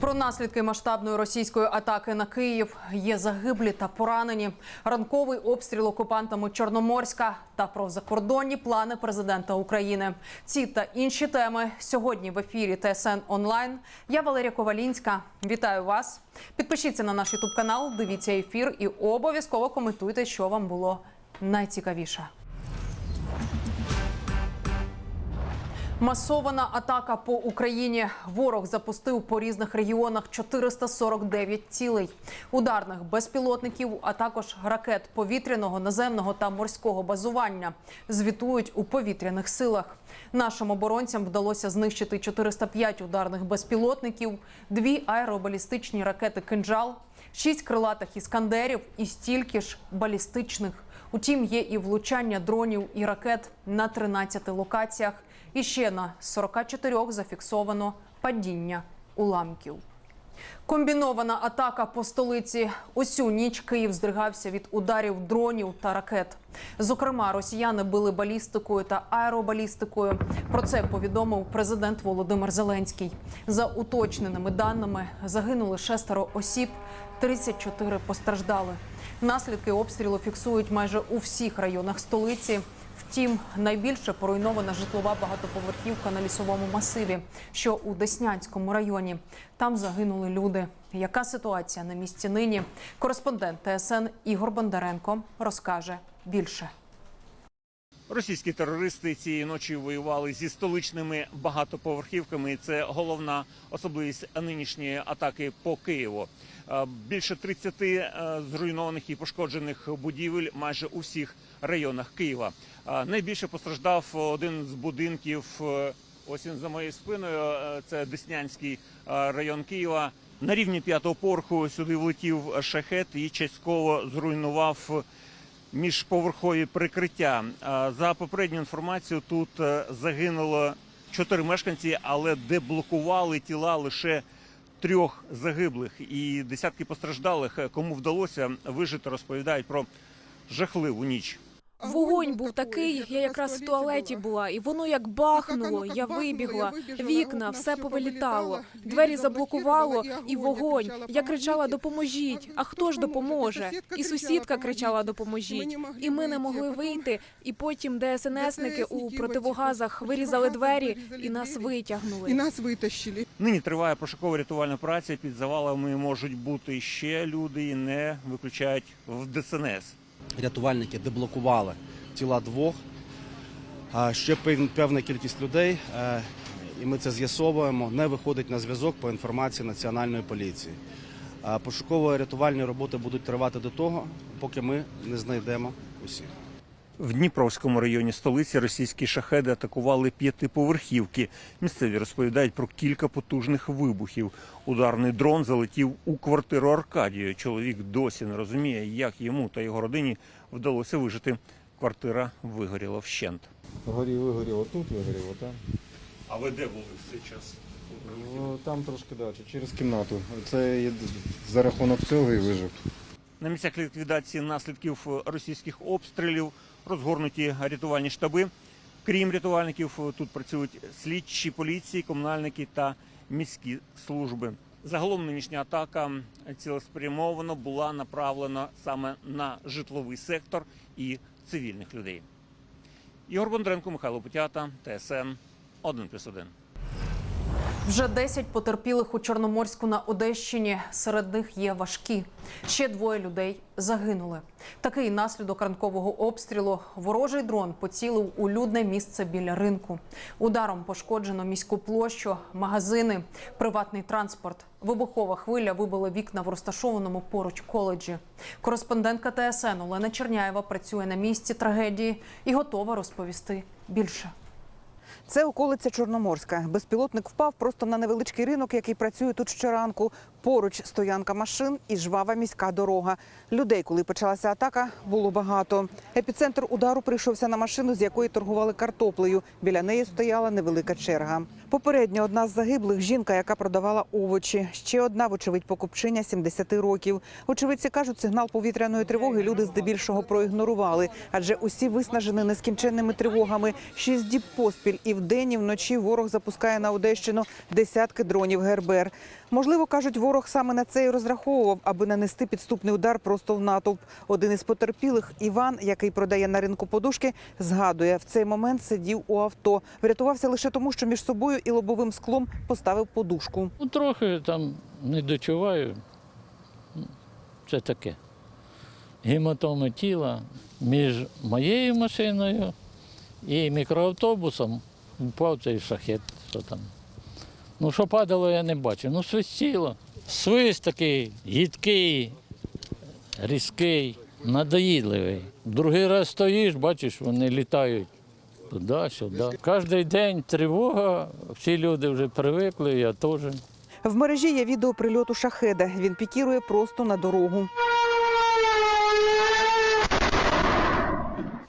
Про наслідки масштабної російської атаки на Київ є загиблі та поранені. Ранковий обстріл окупантами Чорноморська та про закордонні плани президента України. Ці та інші теми сьогодні в ефірі ТСН онлайн. Я Валерія Ковалінська. Вітаю вас. Підпишіться на наш Ютуб канал, дивіться ефір і обов'язково коментуйте, що вам було найцікавіше. Масована атака по Україні. Ворог запустив по різних регіонах 449 цілей ударних безпілотників, а також ракет повітряного, наземного та морського базування. Звітують у повітряних силах. Нашим оборонцям вдалося знищити 405 ударних безпілотників, дві аеробалістичні ракети «Кинджал», шість крилатих іскандерів і стільки ж балістичних. Утім, є і влучання дронів і ракет на 13 локаціях. І ще на 44 зафіксовано падіння уламків. Комбінована атака по столиці. Усю ніч Київ здригався від ударів дронів та ракет. Зокрема, росіяни били балістикою та аеробалістикою. Про це повідомив президент Володимир Зеленський. За уточненими даними загинули шестеро осіб, 34 постраждали. Наслідки обстрілу фіксують майже у всіх районах столиці. Втім, найбільше поруйнована житлова багатоповерхівка на лісовому масиві, що у Деснянському районі. Там загинули люди. Яка ситуація на місці нині? Кореспондент ТСН Ігор Бондаренко розкаже більше. Російські терористи цієї ночі воювали зі столичними багатоповерхівками. Це головна особливість нинішньої атаки по Києву. Е, Більше 30 е, зруйнованих і пошкоджених будівель майже у всіх районах Києва. Е, Найбільше постраждав один з будинків. Ось він за моєю спиною. Це Деснянський район Києва. На рівні п'ятого поверху сюди влетів шахет і частково зруйнував міжповерхові прикриття. За попередню інформацію, тут загинуло чотири мешканці, але деблокували тіла лише трьох загиблих і десятки постраждалих. Кому вдалося вижити, розповідають про жахливу ніч. Вогонь був такий, я якраз в туалеті була, і воно як бахнуло. Я вибігла, вікна, все повилітало, двері заблокувало, і вогонь. Я кричала: допоможіть! А хто ж допоможе? І сусідка кричала: допоможіть. І ми не могли вийти. І потім ДСНСники у противогазах вирізали двері і нас И витягнули. нас вытащили. Нині триває пошукова рятувальна операція. Під завалами можуть бути ще люди і не виключають в ДСНС. Рятувальники деблокували тіла двох. Ще певна кількість людей, е, і ми це з'ясовуємо, не виходить на зв'язок по інформації Національної поліції. Пошуково-рятувальні роботи будуть тривати до того, поки ми не знайдемо усіх. В Дніпровському районі столиці російські шахеди атакували п'ятиповерхівки. Місцеві розповідають про кілька потужних вибухів. Ударний дрон залетів у квартиру Аркадію. Чоловік досі не розуміє, як йому та його родині вдалося вижити. Квартира вигоріла вщент. Горів, вигоріло тут, вигоріло там. А ви де були в цей час? Ну, Там трошки далі, через кімнату. Це за рахунок цього і вижив. На місцях ліквідації наслідків російських обстрілів розгорнуті рятувальні штаби. Крім рятувальників, тут працюють слідчі поліції, комунальники та міські служби. Загалом нинішня атака цілеспрямовано була направлена саме на житловий сектор і цивільних людей. Ігор Бондренко, Михайло Путята, ТСН 1+,1. Вже 10 потерпілих у Чорноморську на Одещині. Серед них є важкі. Ще двоє людей загинули. Такий наслідок ранкового обстрілу. Ворожий дрон поцілив у людне місце біля ринку. Ударом пошкоджено міську площу, магазини, приватний транспорт. Вибухова хвиля вибила вікна в розташованому поруч коледжі. Кореспондентка ТСН Олена Черняєва працює на місці трагедії і готова розповісти більше. Це околиця Чорноморська. Безпілотник впав просто на невеличкий ринок, який працює тут щоранку. Поруч стоянка машин і жвава міська дорога. Людей, коли почалася атака, було багато. Епіцентр удару прийшовся на машину, з якої торгували картоплею. Біля неї стояла невелика черга. Попередньо одна з загиблих жінка, яка продавала овочі. Ще одна, вочевидь, покупчиня 70 років. Очевидці кажуть, сигнал повітряної тривоги люди здебільшого проігнорували, адже усі виснажені нескінченними тривогами. Шість діб поспіль і вдень, і вночі ворог запускає на Одещину десятки дронів ГРБР. Можливо, кажуть, ворог саме на це і розраховував, аби нанести підступний удар просто в натовп. Один із потерпілих Іван, який продає на ринку подушки, згадує, в цей момент сидів у авто. Врятувався лише тому, що між собою і лобовим склом поставив подушку. Ну, трохи там не дочуваю. Ну, Це таке. Гематоми тіла між моєю машиною і мікроавтобусом впав цей шахет. Що там. Ну, що падало, я не бачив. Ну, свистіло. Свист такий гідкий, різкий, надоїдливий. Другий раз стоїш, бачиш, вони літають туди-сюди. Кожен день тривога, всі люди вже привикли, я теж. В мережі є відео прильоту шахеда. Він пікірує просто на дорогу.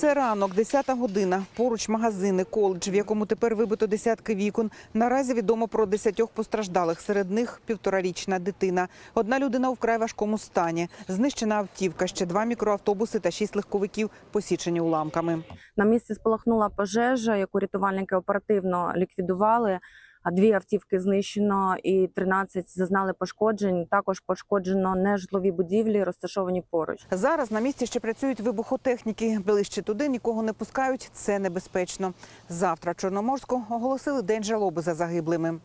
Це ранок, 10 година. Поруч магазини, коледж, в якому тепер вибито десятки вікон. Наразі відомо про десятьох постраждалих. Серед них півторарічна дитина. Одна людина у вкрай важкому стані. Знищена автівка, ще два мікроавтобуси та шість легковиків посічені уламками. На місці спалахнула пожежа, яку рятувальники оперативно ліквідували. Дві автівки знищено і 13 зазнали пошкоджень. Також пошкоджено нежитлові будівлі, розташовані поруч. Зараз на місці ще працюють вибухотехніки. Ближче туди нікого не пускають. Це небезпечно. Завтра Чорноморську оголосили день жалоби за загиблими.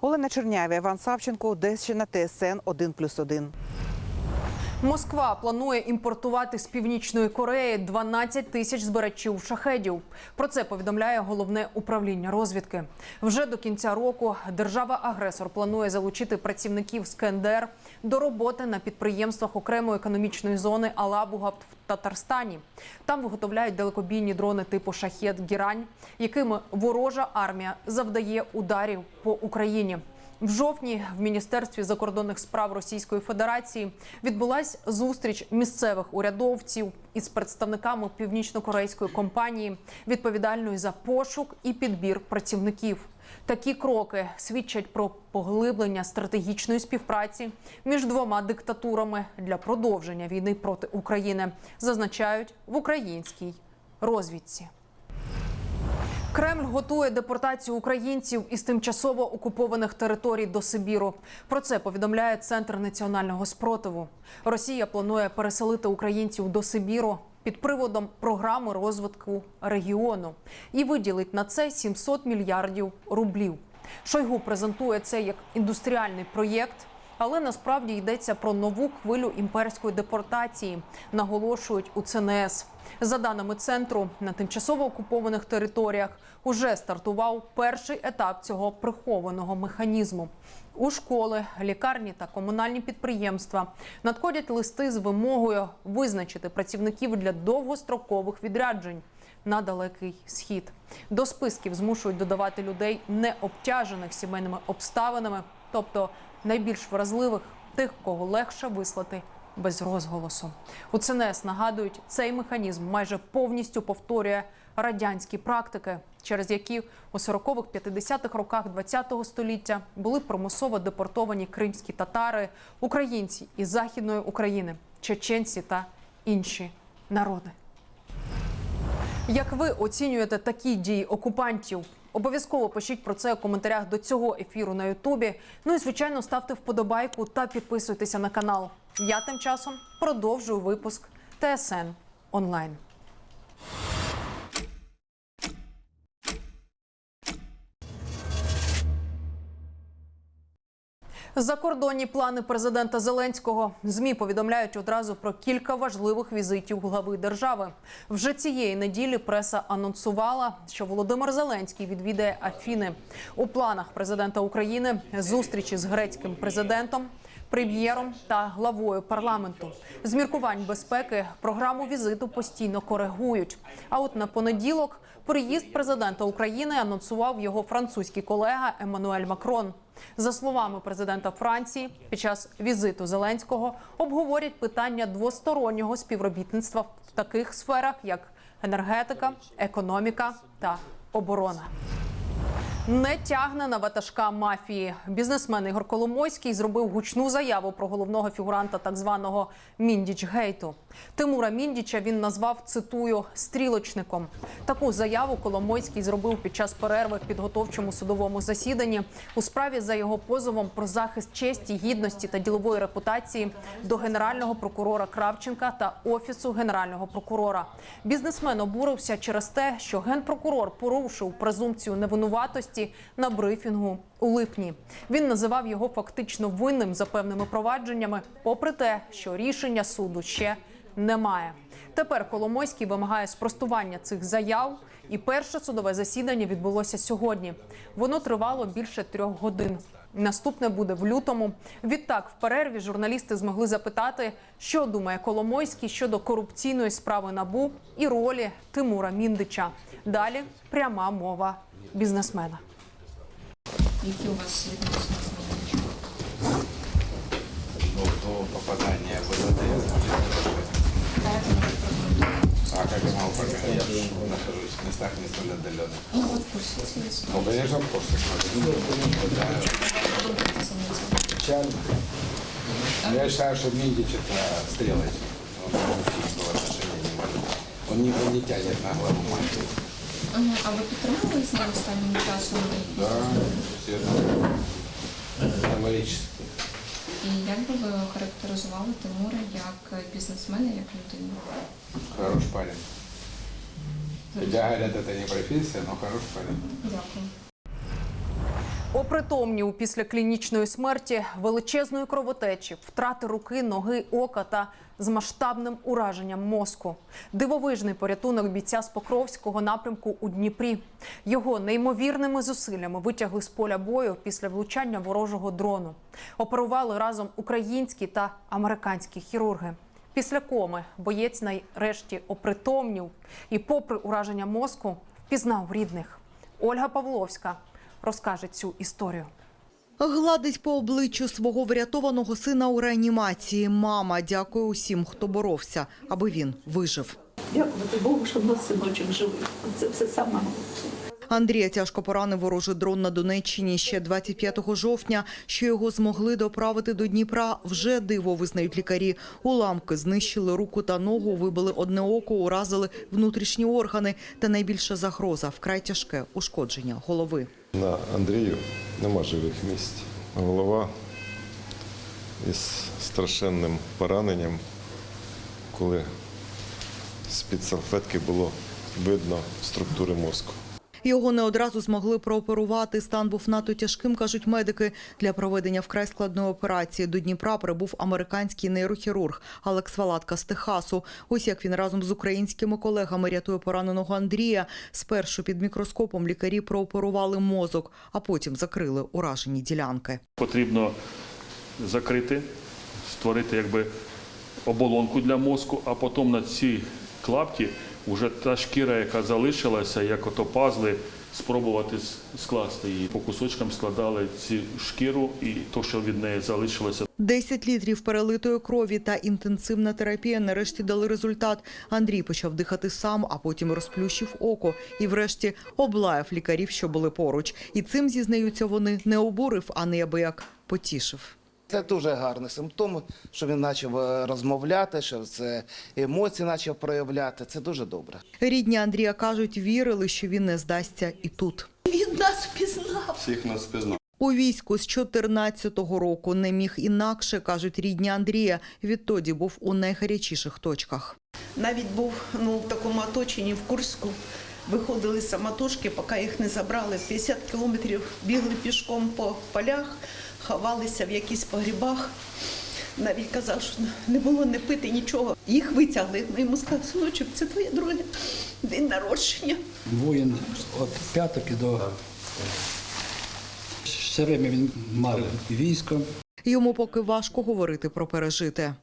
Олена Черняєва, Іван Савченко, Одещина, ТСН 1+,1. Москва планує імпортувати з північної Кореї 12 тисяч збирачів шахедів. Про це повідомляє головне управління розвідки. Вже до кінця року держава-агресор планує залучити працівників з КНДР до роботи на підприємствах окремої економічної зони Алабуга в Татарстані. Там виготовляють далекобійні дрони типу шахет Гірань, якими ворожа армія завдає ударів по Україні. В жовтні в міністерстві закордонних справ Російської Федерації відбулась зустріч місцевих урядовців із представниками північно-корейської компанії, відповідальної за пошук і підбір працівників. Такі кроки свідчать про поглиблення стратегічної співпраці між двома диктатурами для продовження війни проти України, зазначають в українській розвідці. Кремль готує депортацію українців із тимчасово окупованих територій до Сибіру. Про це повідомляє Центр національного спротиву. Росія планує переселити українців до Сибіру під приводом програми розвитку регіону і виділить на це 700 мільярдів рублів. Шойгу презентує це як індустріальний проєкт. Але насправді йдеться про нову хвилю імперської депортації, наголошують у ЦНС. За даними центру, на тимчасово окупованих територіях уже стартував перший етап цього прихованого механізму. У школи, лікарні та комунальні підприємства надходять листи з вимогою визначити працівників для довгострокових відряджень на далекий схід. До списків змушують додавати людей, не обтяжених сімейними обставинами, тобто найбільш вразливих, тих, кого легше вислати без розголосу. У ЦНС нагадують, цей механізм майже повністю повторює радянські практики, через які у 40-х-50-х роках ХХ століття були примусово депортовані кримські татари, українці із західної України, чеченці та інші народи. Як ви оцінюєте такі дії окупантів? Обов'язково пишіть про це у коментарях до цього ефіру на Ютубі. Ну і звичайно ставте вподобайку та підписуйтеся на канал. Я тим часом продовжую випуск ТСН онлайн. Закордонні плани президента Зеленського змі повідомляють одразу про кілька важливих візитів глави держави. Вже цієї неділі преса анонсувала, що Володимир Зеленський відвідає Афіни. У планах президента України зустрічі з грецьким президентом. Прем'єром та главою парламенту з міркувань безпеки програму візиту постійно коригують. А от на понеділок приїзд президента України анонсував його французький колега Еммануель Макрон. За словами президента Франції, під час візиту Зеленського обговорять питання двостороннього співробітництва в таких сферах, як енергетика, економіка та оборона. Не тягне на ватажка мафії. Бізнесмен Ігор Коломойський зробив гучну заяву про головного фігуранта так званого Міндіч-гейту. Тимура Міндіча він назвав цитую стрілочником. Таку заяву Коломойський зробив під час перерви в підготовчому судовому засіданні у справі за його позовом про захист честі, гідності та ділової репутації до генерального прокурора Кравченка та офісу генерального прокурора. Бізнесмен обурився через те, що генпрокурор порушив презумпцію невинуватості на брифінгу у липні. Він називав його фактично винним за певними провадженнями, попри те, що рішення суду ще немає. Тепер Коломойський вимагає спростування цих заяв. І перше судове засідання відбулося сьогодні. Воно тривало більше трьох годин. Наступне буде в лютому. Відтак, в перерві журналісти змогли запитати, що думає Коломойський щодо корупційної справи набу і ролі Тимура Міндича. Далі пряма мова бізнесмена. Які у вас відносини з Мельничем? Ну, до попадания в ВЗДС Як ви можете прокоментувати? А как я могу показать? Я же нахожусь в местах не столь отдаленных. Ну, ви в курсі цієї справи. Ну, конечно, в курсе смотрю. Да. Подобається на це. Печально. Я считаю, что Миндич это стрелочник. Он никакого отношения не может. Он не, он не тянет на главу мафии. Ага, А ви підтримували з ним останнім часом? Да, все. І як би ви характеризували Тимура як бізнесмена, як людину? Хороший парень. Для говорят, это не профессия, но хороший парень. Дякую. Опритомнів після клінічної смерті, величезної кровотечі, втрати руки, ноги, ока та з масштабним ураженням мозку. Дивовижний порятунок бійця з Покровського напрямку у Дніпрі. Його неймовірними зусиллями витягли з поля бою після влучання ворожого дрону. Оперували разом українські та американські хірурги. Після коми боєць нарешті опритомнів і, попри ураження мозку, впізнав рідних. Ольга Павловська розкаже цю історію. Гладить по обличчю свого врятованого сина у реанімації. Мама дякує усім, хто боровся, аби він вижив. Дякувати Богу, що в нас синочок живий. Це все саме. Андрія тяжко поранив ворожий дрон на Донеччині ще 25 жовтня. Що його змогли доправити до Дніпра, вже диво визнають лікарі. Уламки знищили руку та ногу, вибили одне око, уразили внутрішні органи. Та найбільша загроза – вкрай тяжке ушкодження голови. На Андрію нема живих місць. Голова із страшенним пораненням, коли з-під салфетки було видно структури мозку. Його не одразу змогли прооперувати. Стан був надто тяжким, кажуть медики. Для проведення вкрай складної операції до Дніпра прибув американський нейрохірург Алекс Валатка з Техасу. Ось як він разом з українськими колегами рятує пораненого Андрія. Спершу під мікроскопом лікарі прооперували мозок, а потім закрили уражені ділянки. Потрібно закрити, створити якби оболонку для мозку, а потім на цій клапті вже та шкіра, яка залишилася, як ото пазли, спробувати скласти її. По кусочкам складали цю шкіру і то, що від неї залишилося. 10 літрів перелитої крові та інтенсивна терапія нарешті дали результат. Андрій почав дихати сам, а потім розплющив око і врешті облаяв лікарів, що були поруч. І цим, зізнаються вони, не обурив, а неабияк потішив. Це дуже гарний симптом, що він почав е, розмовляти, що це емоції почав проявляти. Це дуже добре. Рідні Андрія кажуть, вірили, що він не здасться і тут. Він нас впізнав. Всех нас пизнал. У війську з 14-го року не міг інакше, кажуть рідні Андрія. Відтоді був у найгарячіших точках. Навіть був ну, в такому оточенні в Курську. Виходили самотужки, поки їх не забрали. 50 кілометрів бігли пішком по полях, ховалися в якісь погрібах. Навіть казав, що не було не пити нічого. Їх витягли. Ми йому сказали, синочок, це твоє друге день народження. Воїн від п'яток і до все время він марив військо. Йому поки важко говорити про пережите.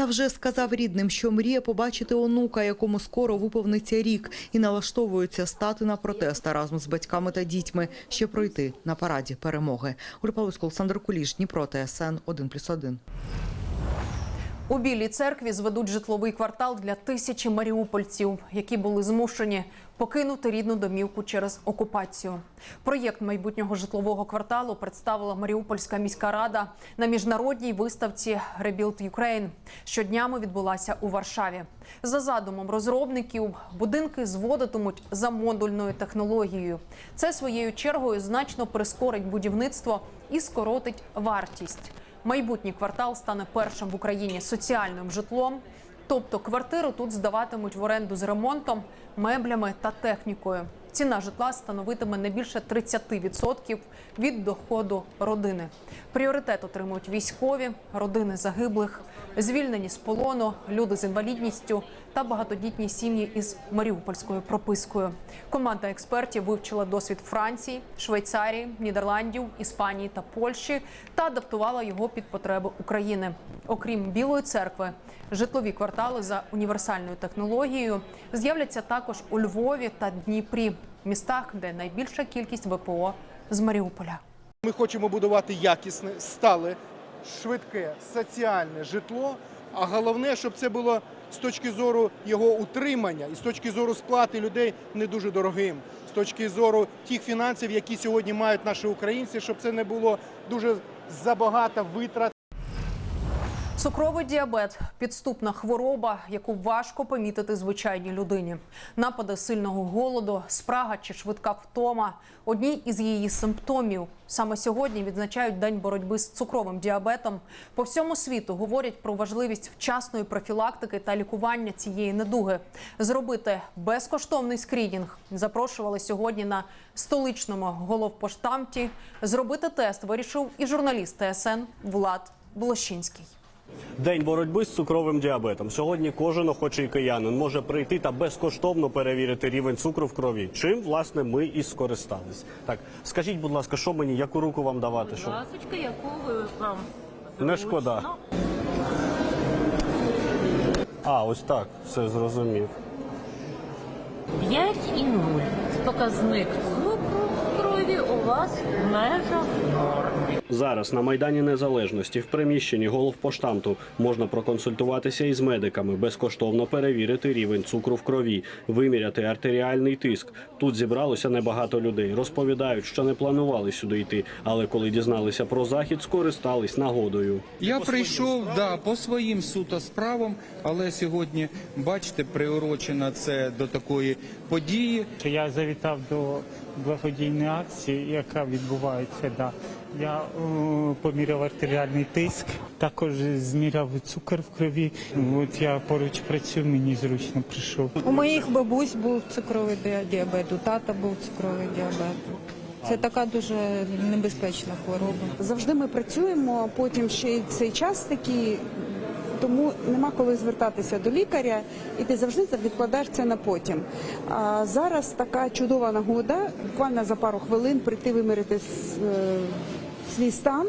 Та вже сказав рідним, що мріє побачити онука, якому скоро виповниться рік, і налаштовується стати на протест разом з батьками та дітьми, ще пройти на параді перемоги. Олександр Куліш, Дніпро, ТСН 1+,1. У Білій церкві зведуть житловий квартал для тисячі маріупольців, які були змушені покинути рідну домівку через окупацію. Проєкт майбутнього житлового кварталу представила Маріупольська міська рада на міжнародній виставці Rebuild Ukraine, що днями відбулася у Варшаві. За задумом розробників, будинки зводитимуть за модульною технологією. Це своєю чергою значно прискорить будівництво і скоротить вартість. Майбутній квартал стане першим в Україні соціальним житлом. Тобто квартиру тут здаватимуть в оренду з ремонтом, меблями та технікою. Ціна житла становитиме не більше 30% від доходу родини. Пріоритет отримують військові, родини загиблих, звільнені з полону, люди з інвалідністю та багатодітні сім'ї із маріупольською пропискою. Команда експертів вивчила досвід Франції, Швейцарії, Нідерландів, Іспанії та Польщі та адаптувала його під потреби України. Окрім Білої церкви, житлові квартали за універсальною технологією з'являться також у Львові та Дніпрі, містах, де найбільша кількість ВПО з Маріуполя. Ми хочемо будувати якісне, стале, швидке, соціальне житло. А головне, щоб це було з точки зору його утримання і з точки зору сплати людей не дуже дорогим, з точки зору тих фінансів, які сьогодні мають наші українці, щоб це не було дуже забагато витрат. Цукровий діабет підступна хвороба, яку важко помітити звичайній людині. Напади сильного голоду, спрага чи швидка втома одні із її симптомів. Саме сьогодні відзначають день боротьби з цукровим діабетом. По всьому світу говорять про важливість вчасної профілактики та лікування цієї недуги. Зробити безкоштовний скринінг запрошували сьогодні на столичному головпоштамті. Зробити тест вирішив і журналіст ТСН Влад Блощинський. День боротьби з цукровим діабетом. Сьогодні кожен охочий киянин може прийти та безкоштовно перевірити рівень цукру в крові. Чим власне ми і скористались. Так, скажіть, будь ласка, що мені, яку руку вам давати? Що Ласочка, яку ви вам не шкода? А, ось так, все зрозумів. 5 і 0. Показник цукру в крові у вас в межах. Зараз на майдані Незалежності в приміщенні головпоштамту можна проконсультуватися із медиками, безкоштовно перевірити рівень цукру в крові, виміряти артеріальний тиск. Тут зібралося небагато людей. Розповідають, що не планували сюди йти, але коли дізналися про захід, скористались нагодою. Я прийшов да, по своїм суто справам, але сьогодні, бачите, приурочено це до такої події. Я завітав до благодійної акції, яка відбувається. Да. Я е, поміряв артеріальний тиск, також зміряв цукор в крові. От я поруч працюю, мені зручно прийшов. У моїх бабусь був цукровий ді- діабет, у тата був цукровий діабет. Це така дуже небезпечна хвороба. Завжди ми працюємо, потім ще й цей час такий, тому нема коли звертатися до лікаря, і ти завжди відкладаєш це на потім. А зараз така чудова нагода, буквально за пару хвилин прийти вимірити е, свій стан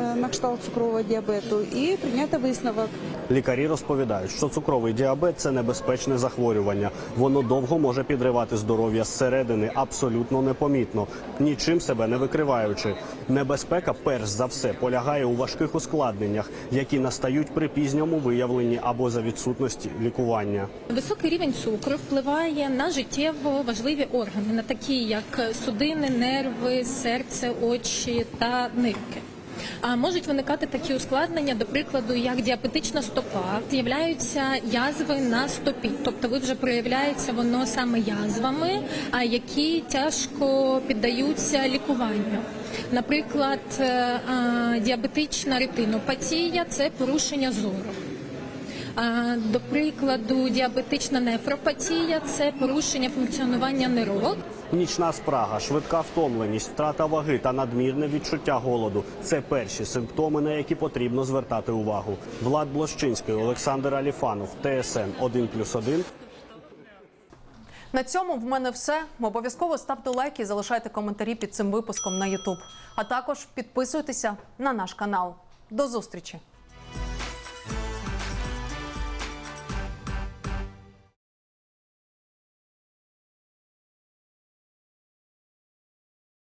на кшталт цукрового діабету і прийняти висновок. Лікарі розповідають, що цукровий діабет це небезпечне захворювання. Воно довго може підривати здоров'я зсередини абсолютно непомітно, нічим себе не викриваючи. Небезпека, перш за все, полягає у важких ускладненнях, які настають при пізньому виявленні або за відсутності лікування. Високий рівень цукру впливає на життєво важливі органи, на такі як судини, нерви, серце, очі та нирки. А можуть виникати такі ускладнення, до прикладу, як діабетична стопа, з'являються язви на стопі, тобто ви вже проявляється воно саме язвами, а які тяжко піддаються лікуванню. Наприклад, е, діабетична ретинопатія це порушення зору. До прикладу, діабетична нефропатія це порушення функціонування нирок. Нічна спрага, швидка втомленість, втрата ваги та надмірне відчуття голоду це перші симптоми, на які потрібно звертати увагу. Влад Блощинський, Олександр Аліфанов, ТСН 1+,1. На цьому в мене все. Обов'язково ставте лайки, залишайте коментарі під цим випуском на YouTube. А також підписуйтеся на наш канал. До зустрічі!